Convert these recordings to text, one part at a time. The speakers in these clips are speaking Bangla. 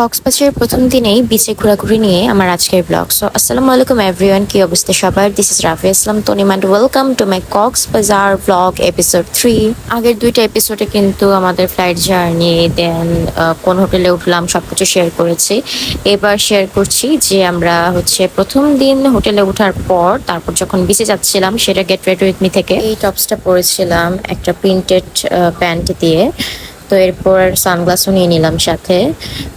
কক্সবাজারের প্রথম দিনেই বিচে ঘোরাঘুরি নিয়ে আমার আজকের ব্লগ সো আসসালামু আলাইকুম এভরিওয়ান কি অবস্থা সবার? This is Rafi Islam Tanim and welcome to my Cox's Bazar blog episode three আগের দুইটা এপিসোডে কিন্তু আমাদের ফ্লাইট জার্নি দেন কোন হোটেলে উঠলাম সব কিছু শেয়ার করেছি। এবার শেয়ার করছি যে আমরা হচ্ছে প্রথম দিন হোটেলে ওঠার পর, তারপর যখন বিচে যাচ্ছিলাম, সেটা গেট রেড উইথ মি থেকে। এই টপসটা পরেছিলাম একটা প্রিন্টেড প্যান্ট দিয়ে। তো এরপর সানগ্লাসও নিয়ে নিলাম সাথে।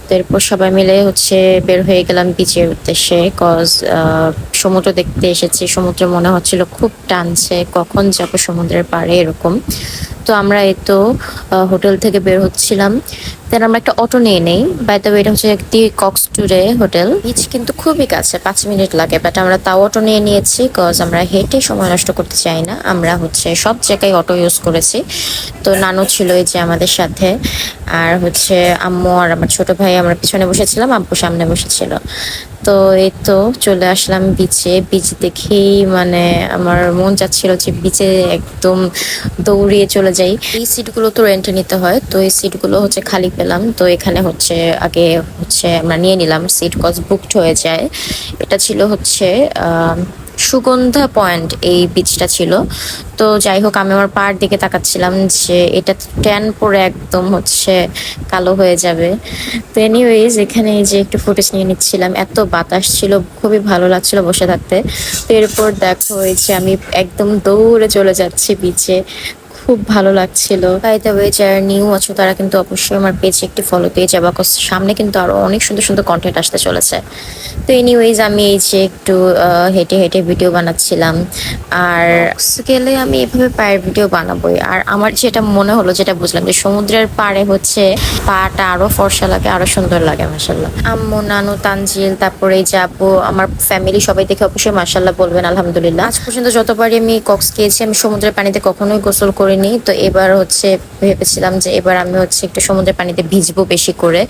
তো এরপর সবাই মিলে হচ্ছে বের হয়ে গেলাম বিচের উদ্দেশ্যে কজ সমুদ্র দেখতে এসেছি। সমুদ্র মনে হচ্ছিল খুব টানছে, কখন যাব সমুদ্রের পাড়ে এরকম। তো আমরা এই তো হোটেল থেকে বের হচ্ছিলাম। দেন আমরা একটা অটো নিয়ে নেই। বাই দ্য এটা হচ্ছে একটি কক্স টুরে হোটেল। বিচ কিন্তু খুবই কাছে, পাঁচ মিনিট লাগে বাট আমরা তাও অটো নিয়ে নিয়েছি কজ আমরা হেঁটে সময় নষ্ট করতে চাই না। আমরা হচ্ছে সব জায়গায় অটো ইউজ করেছি। তো নানু ছিল এই যে আমাদের সাথে, আর হচ্ছে আম্মু আর আমার ছোট ভাই, আমরা পিছনে বসেছিলাম, আব্বু সামনে বসেছিল। তো এই তো চলে আসলাম বিচে বিচ দেখেই মানে আমার মন চাচ্ছিল যে বিচে একদম দৌড়িয়ে চলে যাই। এই সিটগুলো তো রেন্টে নিতে হয়, তো এই সিটগুলো হচ্ছে খালি পেলাম। তো এখানে হচ্ছে আগে হচ্ছে আমরা নিয়ে নিলাম। সিট কজ বুকড হয়ে যায়। এটা ছিল হচ্ছে সুগন্ধা পয়েন্ট এই বিচটা ছিল। তো যাই হোক আমি আমার পার দিকে তাকাচ্ছিলাম যে এটা ট্যান পরে একদম হচ্ছে কালো হয়ে যাবে। তো এনিওয়েজ এখানে যে একটু ফুটেজ নিয়ে নিচ্ছিলাম। এত বাতাস ছিল, খুবই ভালো লাগছিল বসে থাকতে। তো এরপর দেখো, এই যে আমি একদম দৌড়ে চলে যাচ্ছি বিচে খুব ভালো লাগছিল। বাই দ্য ওয়ে যারা নিউ আছো, তারা কিন্তু অবশ্যই আমার পেজে একটি ফলো পেয়ে যাবা। সামনে কিন্তু আরও অনেক সুন্দর সুন্দর কন্টেন্ট আসতে চলেছে। তো এনিওয়েজ আমি এই যে একটু হেঁটে হেঁটে ভিডিও বানাচ্ছিলাম। আর গেলে আমি এভাবে পায়ের ভিডিও বানাবোই। আর আমার যেটা মনে হলো, যেটা বুঝলাম যে সমুদ্রের পাড়ে হচ্ছে, পাটা আরও ফর্সা লাগে, আরও সুন্দর লাগে মাসাল্লাহ আম্মু, নানু, তানজিল, তারপরে যাব আমার ফ্যামিলি সবাই দেখে অবশ্যই মাসাল্লাহ বলবেন, আলহামদুলিল্লাহ। আজ পর্যন্ত যতবারই আমি কক্স খেয়েছি, আমি সমুদ্রের পানিতে কখনোই গোসল করিনি। তো এবার হচ্ছে ভেবেছিলাম যে এবার আমি হচ্ছে একটু সমুদ্রের পানিতে ভিজবো বেশি করে।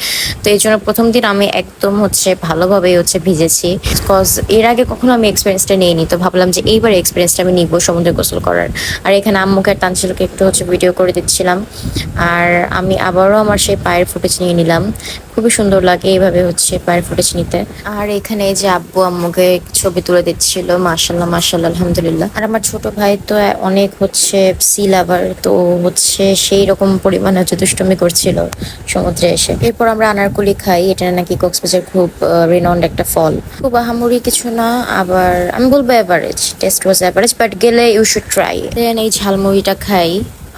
তো এই জন্য প্রথম দিন আমি একদম হচ্ছে ভালোভাবেই হচ্ছে ভিজেছি। কজ এর আগে কখনো আমি এক্সপিরিয়েন্সটা নিইনি। তো ভাবলাম যে এইবার এক্সপিরিয়েন্সটা আমি নিবো সমুদ্রে গোসল করার। আর এখানে আম্মুকে আর তানসিলকে একটু হচ্ছে ভিডিও করে দিচ্ছিলাম। আর আমি আবারও আমার সেই পায়ের ফুটেজ নিয়ে নিলাম। খুবই সুন্দর লাগে এইভাবে হচ্ছে পায়ের ফুটেজ নিতে। আর এখানে যে আব্বু আম্মুকে ছবি তুলে দিচ্ছিল মাশাল্লাহ মাশাল্লাহ আলহামদুলিল্লাহ। আর আমার ছোট ভাই তো অনেক হচ্ছে সি লাভার তো হচ্ছে সেই রকম পরিমাণে হচ্ছে দুষ্টমি করছিল সমুদ্রে এসে। এরপর আমরা আনারকুলি খাই, এটা নাকি কক্সবাজার খুব রিনাউন্ড একটা ফল। খুব আহামরি কিছু না, আবার আমি বলব average taste was average but গেলে ইউ শুড ট্রাই দেন এই ঝালমুড়িটা খাই,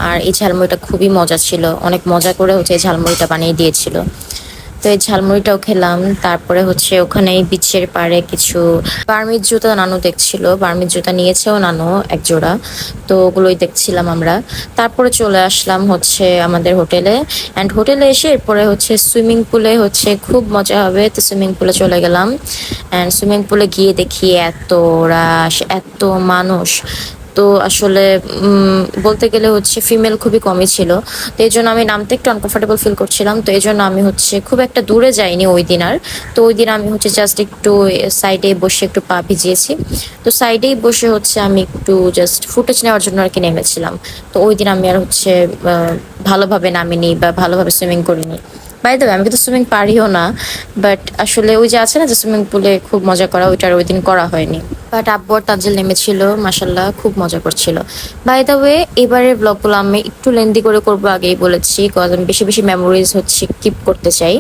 আর এই ঝালমুড়িটা খুবই মজা ছিল, অনেক মজা করে হচ্ছে এই ঝালমুড়িটা বানিয়ে দিয়েছিল। তো এই ঝালমুড়িটাও খেলাম। তারপরে হচ্ছে ওখানে বিচের পাড়ে কিছু বার্মির জুতা নানু দেখছিল। বার্মির জুতা নিয়েছেও নানু এক জোড়া। তো ওগুলোই দেখছিলাম আমরা। তারপরে চলে আসলাম হচ্ছে আমাদের হোটেলে। অ্যান্ড হোটেলে এসে এরপরে হচ্ছে সুইমিং পুলে হচ্ছে খুব মজা হবে। তো সুইমিং পুলে চলে গেলাম। অ্যান্ড সুইমিং পুলে গিয়ে দেখি এত রাশ, এত মানুষ। তো আসলে বলতে গেলে হচ্ছে ফিমেল খুবই কমই ছিল। তো এই জন্য আমি নামতে একটু আনকমফোর্টেবল ফিল করছিলাম। তো এই জন্য আমি হচ্ছে খুব একটা দূরে যাইনি ওই দিন আর। তো ওই দিন আমি হচ্ছে জাস্ট একটু সাইডে বসে একটু পা ভিজিয়েছি। তো সাইডেই বসে হচ্ছে আমি একটু জাস্ট ফুটেজ নেওয়ার জন্য আর কি নেমেছিলাম। তো ওই দিন আমি আর হচ্ছে ভালোভাবে নামিনি বা ভালোভাবে সুইমিং করিনি। বাই দ্য আমি কিন্তু সুইমিং পারিও না বাট আসলে ওই যে আছে না যে সুইমিং পুলে খুব মজা করা, ওইটার ওই দিন করা হয়নি। বাট আব্বু আর তাজিল নেমেছিল মাসাল্লাহ খুব মজা করছিল। বাই দ্য ওয়ে এবারের ব্লগগুলো আমি একটু লেন্দি করে করব, আগেই বলেছি কজ আমি বেশি বেশি মেমোরিজ হচ্ছে কিপ করতে চাই।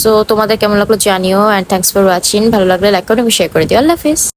সো তোমাদের কেমন লাগল জানিও অ্যান্ড থ্যাংকস ফর ওয়াচিং ভালো লাগলে লাইক করে শেয়ার করে দিও। আল্লাহ হাফিজ।